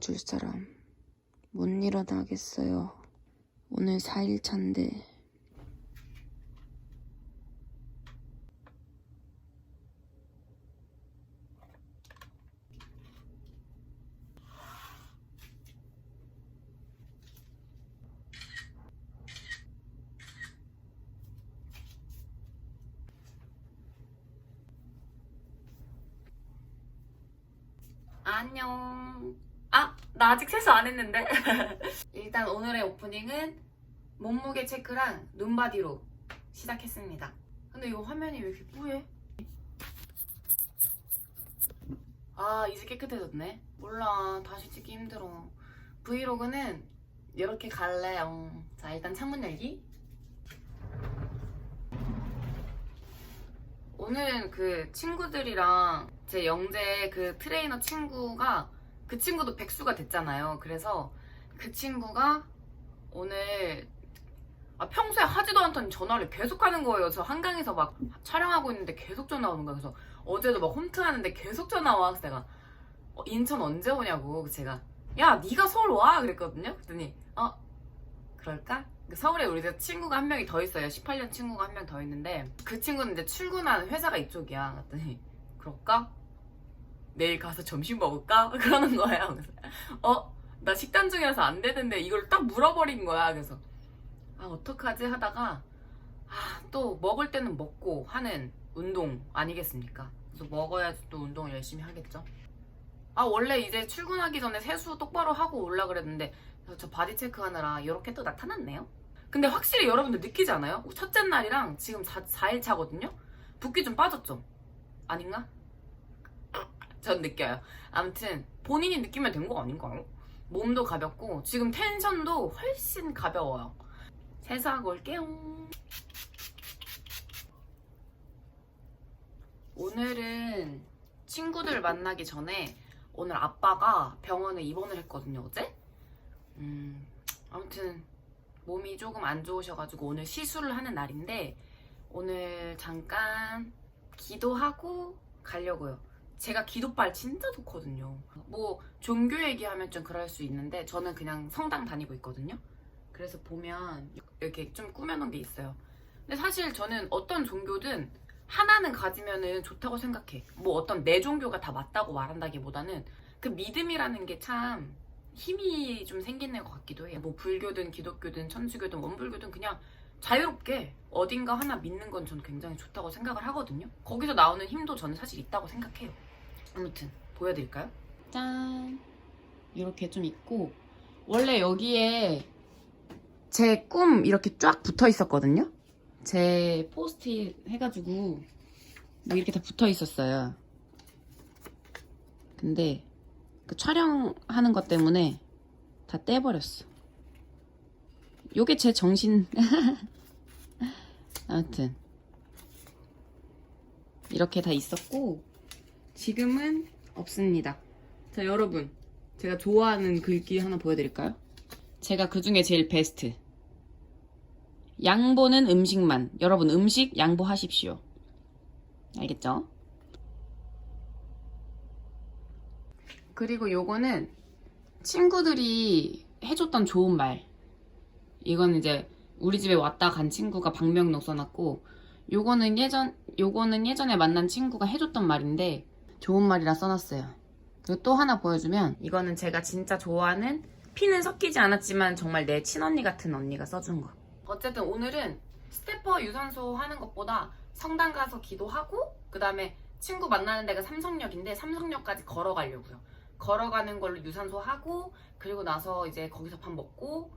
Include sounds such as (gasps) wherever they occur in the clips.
도와줄 사람 못 일어나겠어요. 오늘 4일 차인데 안녕. 아, 나 아직 세수 안 했는데. (laughs) 일단 오늘의 오프닝은 몸무게 체크랑 눈바디로 시작했습니다. 근데 이거 화면이 왜 이렇게 뿌해? 아, 이제 깨끗해졌네. 몰라, 다시 찍기 힘들어. 브이로그는 이렇게 갈래요. 자, 일단 창문 열기. 오늘은 그 친구들이랑 제 영재 그 트레이너 친구가 그 친구도 백수가 됐잖아요. 그래서 그 친구가 오늘 아, 평소에 하지도 않던 전화를 계속 하는 거예요. 저 한강에서 막 촬영하고 있는데 계속 전화 오는 거예요. 그래서 어제도 막 홈트 하는데 계속 전화 와. 그래서 내가 어, 인천 언제 오냐고 제가 야 네가 서울 와 그랬거든요. 그랬더니 어 그럴까? 서울에 우리 집 친구가 한 명이 더 있어요. 18년 친구가 한 명 더 있는데 그 친구는 이제 출근하는 회사가 이쪽이야. 그랬더니 그럴까? 내일 가서 점심 먹을까? (laughs) 그러는 거예요. 어? 나 식단 중이라서 안 되는데 이걸 딱 물어버린 거야. 그래서 아 어떡하지 하다가 아 또 먹을 때는 먹고 하는 운동 아니겠습니까? 그래서 먹어야지 또 운동을 열심히 하겠죠. 아 원래 이제 출근하기 전에 세수 똑바로 하고 올라 그랬는데 저 바디 체크 하느라 이렇게 또 나타났네요. 근데 확실히 여러분들 느끼지 않아요? 첫째 날이랑 지금 4, 4일 차거든요? 붓기 좀 빠졌죠? 아닌가? 전 느껴요. 아무튼 본인이 느끼면 된 거 아닌가요? 몸도 가볍고 지금 텐션도 훨씬 가벼워요. 세수하고 올게요. 오늘은 친구들 만나기 전에 오늘 아빠가 병원에 입원을 했거든요, 어제? 음, 아무튼 몸이 조금 안 좋으셔가지고 오늘 시술을 하는 날인데 오늘 잠깐 기도하고 가려고요. 제가 기도빨 진짜 좋거든요. 뭐 종교 얘기하면 좀 그럴 수 있는데 저는 그냥 성당 다니고 있거든요. 그래서 보면 이렇게 좀 꾸며놓은 게 있어요. 근데 사실 저는 어떤 종교든 하나는 가지면은 좋다고 생각해. 뭐 어떤 내 종교가 다 맞다고 말한다기보다는 그 믿음이라는 게 참 힘이 좀 생기는 것 같기도 해요. 뭐 불교든 기독교든 천주교든 원불교든 그냥 자유롭게 어딘가 하나 믿는 건 저는 굉장히 좋다고 생각을 하거든요. 거기서 나오는 힘도 저는 사실 있다고 생각해요. 아무튼 보여드릴까요? 짠 이렇게 좀 있고 원래 여기에 제 꿈 이렇게 쫙 붙어 있었거든요. 제 포스트잇 해가지고 뭐 이렇게 다 붙어 있었어요. 근데 그 촬영하는 것 때문에 다 떼버렸어. 요게 제 정신. (laughs) 아무튼 이렇게 다 있었고 지금은 없습니다. 자 여러분 제가 좋아하는 글귀 하나 보여드릴까요? 제가 그 중에 제일 베스트. 양보는 음식만. 여러분 음식 양보하십시오. 알겠죠? 그리고 요거는 친구들이 해줬던 좋은 말. 이건 이제 우리 집에 왔다 간 친구가 박명록 써놨고, 요거는 예전, 요거는 예전에 만난 친구가 해줬던 말인데, 좋은 말이라 써놨어요. 그리고 또 하나 보여주면, 이거는 제가 진짜 좋아하는, 피는 섞이지 않았지만 정말 내 친언니 같은 언니가 써준 거. 어쨌든 오늘은 스태퍼 유산소 하는 것보다 성당 가서 기도하고, 그 다음에 친구 만나는 데가 삼성역인데, 삼성역까지 걸어가려고요. 걸어가는 걸로 유산소 하고 그리고 나서 이제 거기서 밥 먹고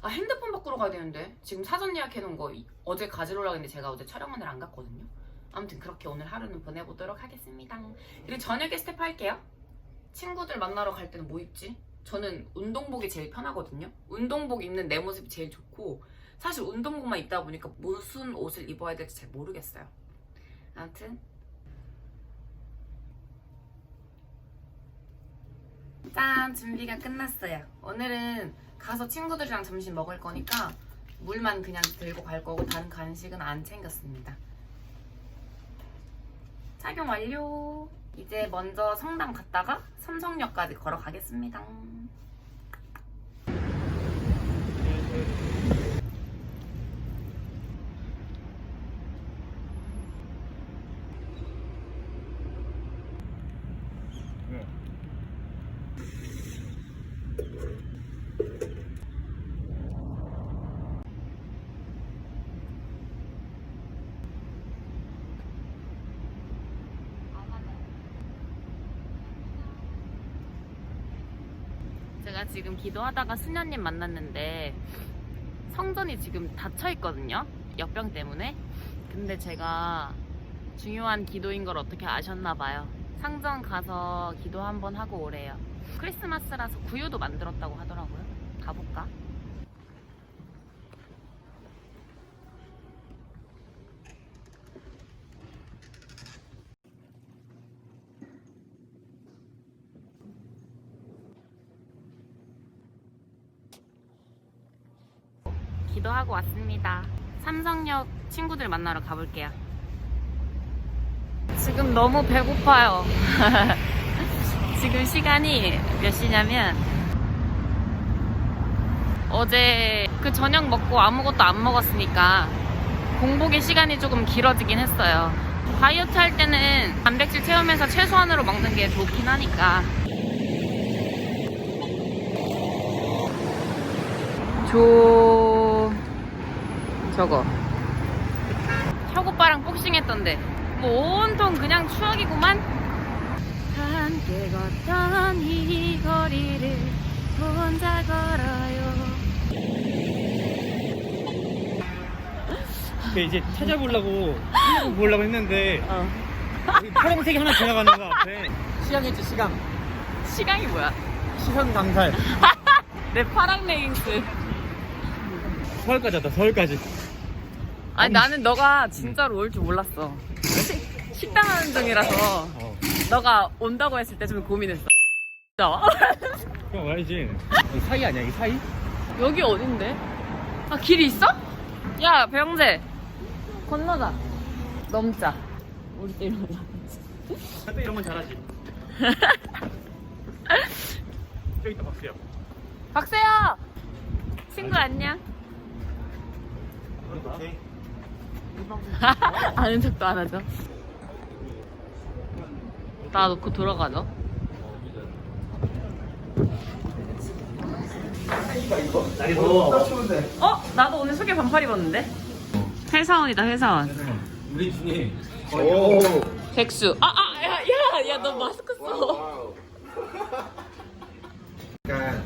아 핸드폰 바꾸러 가야 되는데 지금 사전 예약해 놓은 거 이- 어제 가지러 오라고 했는데 제가 어제 촬영하느라 안 갔거든요 아무튼 그렇게 오늘 하루는 보내보도록 하겠습니다. 그리고 저녁에 스텝 할게요. 친구들 만나러 갈 때는 뭐 입지? 저는 운동복이 제일 편하거든요. 운동복 입는 내 모습이 제일 좋고 사실 운동복만 입다 보니까 무슨 옷을 입어야 될지 잘 모르겠어요. 아무튼. 짠! 준비가 끝났어요. 오늘은 가서 친구들이랑 점심 먹을 거니까 물만 그냥 들고 갈 거고 다른 간식은 안 챙겼습니다 착용 완료 이제 먼저 성당 갔다가 삼성역까지 걸어가겠습니다. 제가 지금 기도하다가 수녀님 만났는데 성전이 지금 닫혀 있거든요. 역병 때문에. 근데 제가 중요한 기도인 걸 어떻게 아셨나 봐요. 상전 가서 기도 한번 하고 오래요. 크리스마스라서 구유도 만들었다고 하더라고요. 가볼까? 왔습니다. 삼성역 친구들 만나러 가볼게요. 지금 너무 배고파요. (laughs) 지금 시간이 몇 시냐면 어제 그 저녁 먹고 아무것도 안 먹었으니까 공복의 시간이 조금 길어지긴 했어요. 다이어트 할 때는 단백질 채우면서 최소한으로 먹는 게 좋긴 하니까. 조 저거. 혁오빠랑 복싱했던데. 뭐 온통 그냥 추억이구만. 함께 걷던 이 거리를 혼자 걸어요. 그 이제 찾아보려고 (gasps) 찾아보려고 했는데 어. 파란색이 하나 지나가는 거 앞에 시향했지 시강 시간이 뭐야? 시선 강살 (laughs) 내 파랑 레깅스. 서울까지 왔다 서울까지 아니 나는 너가 진짜로 올 줄 몰랐어. 식- 식당 하는 중이라서 어. 너가 온다고 했을 때 좀 고민했어. 진짜? 그럼 와야지. 사이 아니야 이 사이? 여기 어딘데? 아 길이 있어? 야 배영재. 건너자. 넘자. 우리 때 이러자. 나도 이런 건 잘하지. 저기 있다 박수야 박세요! 친구 안녕 아는 척도 안 하죠? 나 놓고 돌아가죠? 어? 나도 오늘 속에 반팔 입었는데? 회사원이다 회사원. 우리 중에 백수. 아 아 야 야 야 너 마스크 써. 약간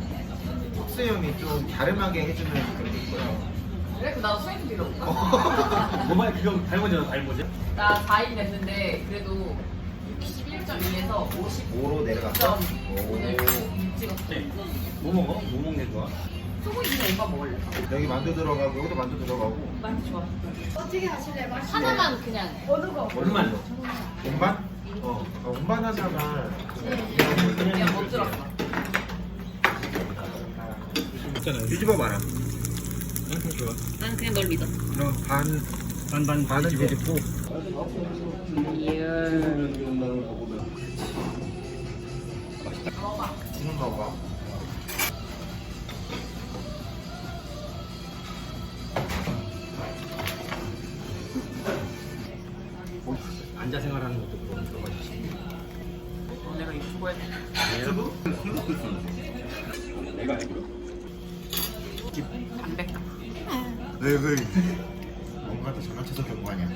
톡수염이 좀 갸름하게 해주는 그런 게 있고요. 그래? 나도 수행 필요 없어 뭐만 그거 닮아잖아 닮아지 나 4일 됐는데 그래도 61.2에서 50점 5로 내려가서 오늘 오. 찍었어 뭐 먹어? 뭐 먹는 거야? 소고기는 오빠 먹을래? 여기 만두 들어가고 여기도 만두 들어가고 많이 좋아 하나만 그냥 얼마나 줘? 운반? 어, 어, 운반 하다가 그냥 못 들었어 뒤집어 봐라. 좋아. 난 그냥 널 믿어. 그럼 반 반반 반은. 뒤집고 지금 먹어. 앉아 생활하는 것도 그런 들어가지 내가 유튜버에 담백다 (laughs) 네, 그 뭔가 더 장난쳐서 거 아니야?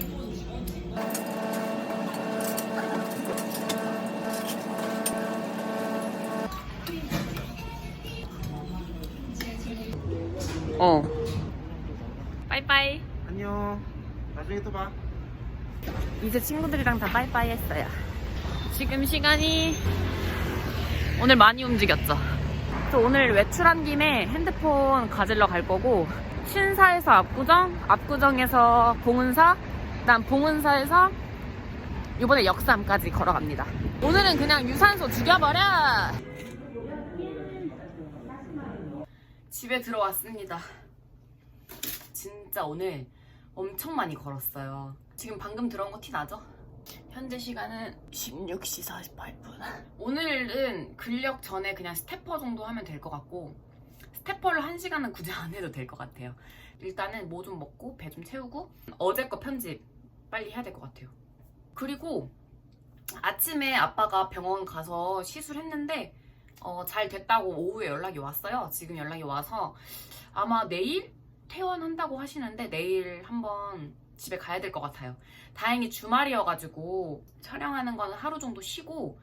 어 빠이빠이 안녕. 나중에 또 봐. 이제 친구들이랑 다 빠이빠이 했어요. 지금 시간이 오늘 많이 움직였죠. 그래서 오늘 외출한 김에 핸드폰 가지러 갈 거고 신사에서 압구정, 압구정에서 봉은사, 그다음 봉은사에서 이번에 역삼까지 걸어갑니다. 오늘은 그냥 유산소 죽여버려. 집에 들어왔습니다. 진짜 오늘 엄청 많이 걸었어요. 지금 방금 들어온 거 티 나죠? 현재 시간은 16시 48분. 오늘은 근력 전에 그냥 스태퍼 정도 하면 될 것 같고 스태퍼를 1시간은 굳이 안 해도 될 것 같아요. 일단은 뭐 좀 먹고 배 좀 채우고 어제 거 편집 빨리 해야 될 것 같아요. 그리고 아침에 아빠가 병원 가서 시술했는데 어, 잘 됐다고 오후에 연락이 왔어요. 지금 연락이 와서 아마 내일 퇴원한다고 하시는데 내일 한번 집에 가야 될 것 같아요. 다행히 주말이어가지고 촬영하는 거는 하루 정도 쉬고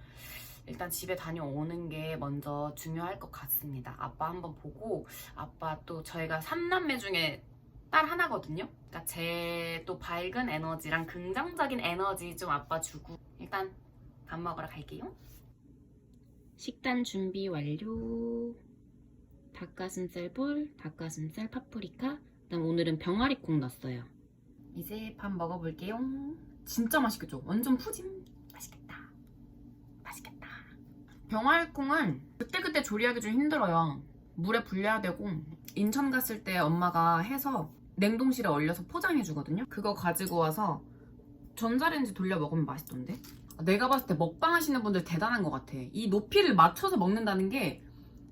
일단 집에 다녀오는 게 먼저 중요할 것 같습니다. 아빠 한번 보고 아빠 또 저희가 3남매 중에 딸 하나거든요. 그러니까 제 또 밝은 에너지랑 긍정적인 에너지 좀 아빠 주고 일단 밥 먹으러 갈게요. 식단 준비 완료. 닭가슴살 볼, 닭가슴살 파프리카, 그다음 오늘은 병아리콩 넣었어요. 이제 밥 먹어볼게요. 진짜 맛있겠죠? 완전 푸짐. 맛있겠다. 맛있겠다. 병아리콩은 그때그때 조리하기 좀 힘들어요. 물에 불려야 되고 인천 갔을 때 엄마가 해서 냉동실에 얼려서 포장해 주거든요. 그거 가지고 와서 전자레인지 돌려 먹으면 맛있던데. 내가 봤을 때 먹방 하시는 분들 대단한 것 같아. 이 높이를 맞춰서 먹는다는 게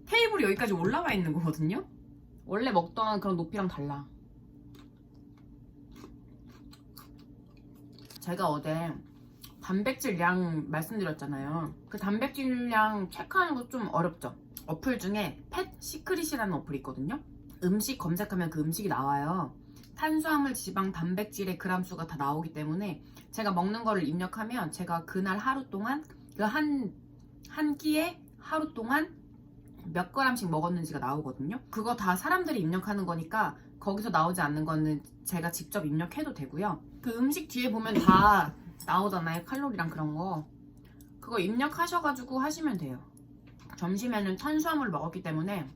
테이블이 여기까지 올라와 있는 거거든요. 원래 먹던 그런 높이랑 달라. 제가 어제 단백질 량 말씀드렸잖아요. 그 단백질 량 체크하는 거 좀 어렵죠. 어플 중에 펫 시크릿이라는 어플이 있거든요. 음식 검색하면 그 음식이 나와요. 탄수화물, 지방, 단백질의 그람 수가 다 나오기 때문에 제가 먹는 거를 입력하면 제가 그날 하루 동안 그 한 한 끼에 하루 동안 몇 그램씩 먹었는지가 나오거든요. 그거 다 사람들이 입력하는 거니까 거기서 나오지 않는 거는 제가 직접 입력해도 되고요. 그 음식 뒤에 보면 다 나오잖아요. 칼로리랑 그런 거. 그거 입력하셔가지고 하시면 돼요. 점심에는 탄수화물 먹었기 때문에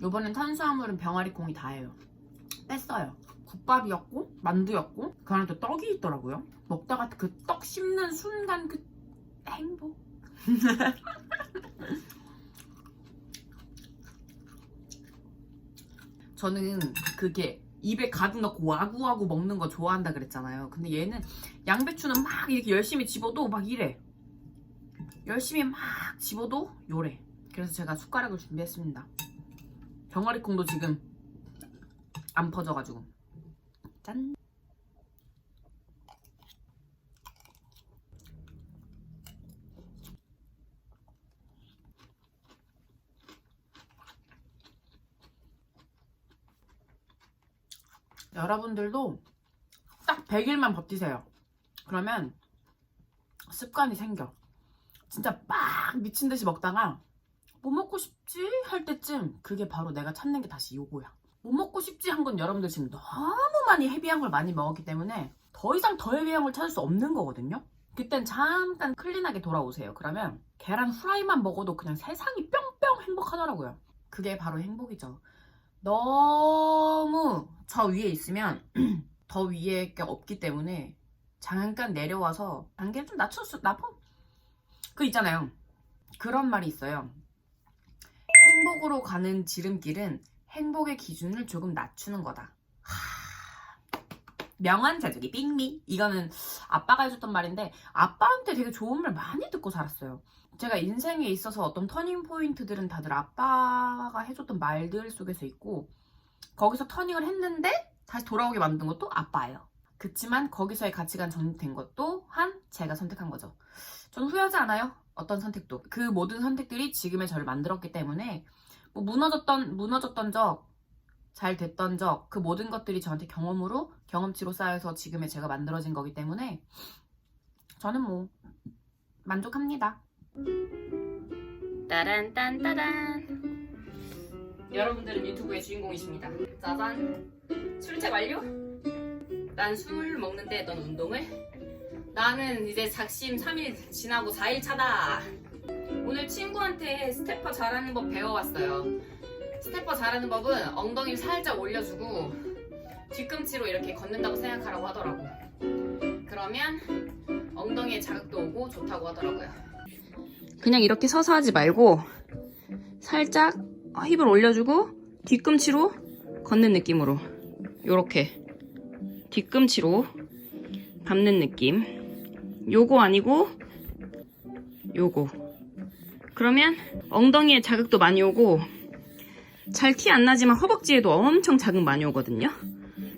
요번엔 탄수화물은 병아리 콩이 다예요. 뺐어요. 국밥이었고 만두였고 그 안에 또 떡이 있더라고요. 먹다가 그 떡 씹는 순간 그 행복. (laughs) 저는 그게 입에 가득 넣고 와구와구 먹는 거 좋아한다 그랬잖아요. 근데 얘는 양배추는 막 이렇게 열심히 집어도 막 이래. 열심히 막 집어도 요래. 그래서 제가 숟가락을 준비했습니다. 병아리콩도 지금 안 퍼져가지고. 짠. 여러분들도 딱 100일만 버티세요. 그러면 습관이 생겨. 진짜 막 미친 듯이 먹다가 뭐 먹고 싶지 할 때쯤 그게 바로 내가 찾는 게 다시 요거야. 뭐 먹고 싶지 한 건 여러분들 지금 너무 많이 헤비한 걸 많이 먹었기 때문에 더 이상 더 헤비한 걸 찾을 수 없는 거거든요. 그땐 잠깐 클린하게 돌아오세요. 그러면 계란 후라이만 먹어도 그냥 세상이 뿅뿅 행복하더라고요. 그게 바로 행복이죠. 너무 저 위에 있으면 (clears throat) 더 위에 게 없기 때문에 잠깐 내려와서 단계를 좀 낮췄어. 나쁜 그 있잖아요. 그런 말이 있어요. 행복으로 가는 지름길은 행복의 기준을 조금 낮추는 거다. 하... 명언 제조기 빙미. 이거는 아빠가 해줬던 말인데 아빠한테 되게 좋은 말 많이 듣고 살았어요. 제가 인생에 있어서 어떤 터닝 포인트들은 다들 아빠가 해줬던 말들 속에서 있고 거기서 터닝을 했는데 다시 돌아오게 만든 것도 아빠예요. 그치만 거기서의 가치관 정립된 것도 한 제가 선택한 거죠. 전 후회하지 않아요. 어떤 선택도. 그 모든 선택들이 지금의 저를 만들었기 때문에 뭐 무너졌던 무너졌던 적, 잘 됐던 적, 그 모든 것들이 저한테 경험으로 경험치로 쌓여서 지금의 제가 만들어진 거기 때문에 저는 뭐 만족합니다. 따란 딴 따란 여러분들은 유튜브의 주인공이십니다. 짜잔 출첵 완료? 난 술 먹는데 넌 운동을? 나는 이제 작심 3일 지나고 4일 차다. 오늘 친구한테 스태퍼 잘하는 법 배워왔어요. 스태퍼 잘하는 법은 엉덩이를 살짝 올려주고 뒤꿈치로 이렇게 걷는다고 생각하라고 하더라고. 그러면 엉덩이에 자극도 오고 좋다고 하더라고요. 그냥 이렇게 서서 하지 말고 살짝 힙을 올려주고 뒤꿈치로 걷는 느낌으로. 요렇게. 뒤꿈치로 밟는 느낌. 요거 아니고 요거. 그러면 엉덩이에 자극도 많이 오고 잘 티 안 나지만 허벅지에도 엄청 자극 많이 오거든요.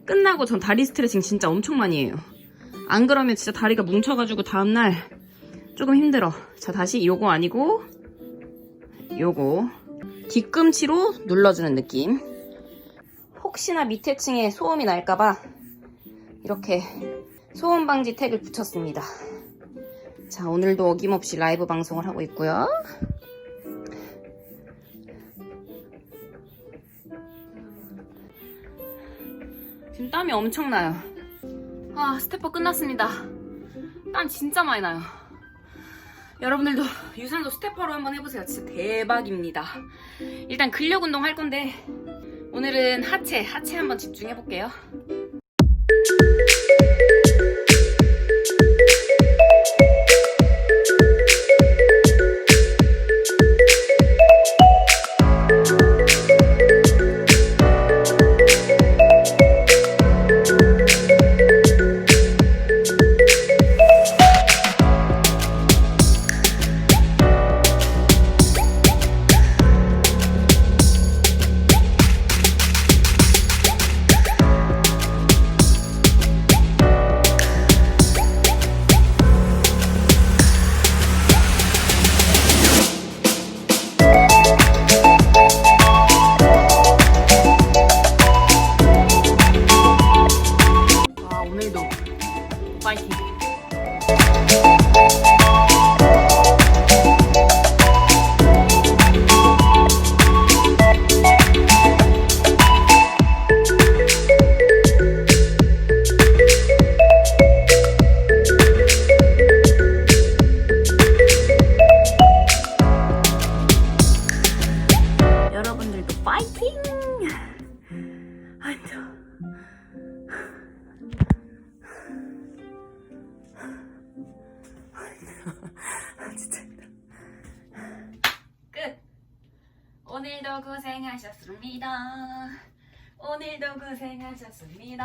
끝나고 전 다리 스트레칭 진짜 엄청 많이 해요. 안 그러면 진짜 다리가 뭉쳐가지고 다음날 조금 힘들어. 자 다시 요거 아니고 요거 뒤꿈치로 눌러주는 느낌. 혹시나 밑에 층에 소음이 날까봐 이렇게 소음 방지 택을 붙였습니다. 자 오늘도 어김없이 라이브 방송을 하고 있고요. 지금 땀이 엄청나요. 아 스태퍼 끝났습니다. 땀 진짜 많이 나요 여러분들도 유산소 스태퍼로 한번 해보세요. 진짜 대박입니다. 일단 근력 운동 할 건데 오늘은 하체 하체 한번 집중해 볼게요 오늘도 고생하셨습니다. 오늘도 고생하셨습니다.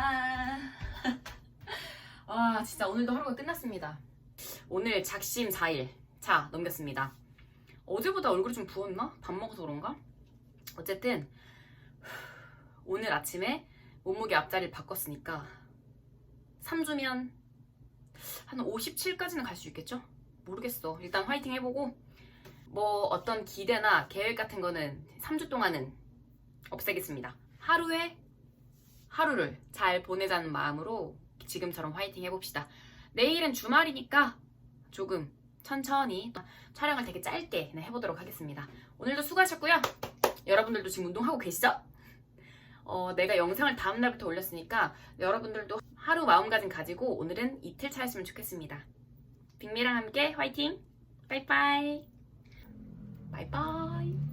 (laughs) 와, 진짜 오늘도 하루가 끝났습니다. 오늘 작심 4일. 자, 넘겼습니다. 어제보다 얼굴이 좀 부었나? 밥 먹어서 그런가? 어쨌든, 오늘 아침에 몸무게 앞자리를 바꿨으니까 3주면 한 57까지는 갈 수 있겠죠? 모르겠어. 일단 화이팅 해보고 뭐 어떤 기대나 계획 같은 거는 3주 동안은 없애겠습니다. 하루에 하루를 잘 보내자는 마음으로 지금처럼 화이팅 해봅시다. 내일은 주말이니까 조금 천천히 촬영을 되게 짧게 해보도록 하겠습니다. 오늘도 수고하셨고요. 여러분들도 지금 운동하고 계시죠? 어, 내가 영상을 다음날부터 올렸으니까 여러분들도 하루 마음가짐 가지고 오늘은 이틀 차였으면 좋겠습니다. 빅미랑 함께 화이팅! 빠이빠이! 拜拜。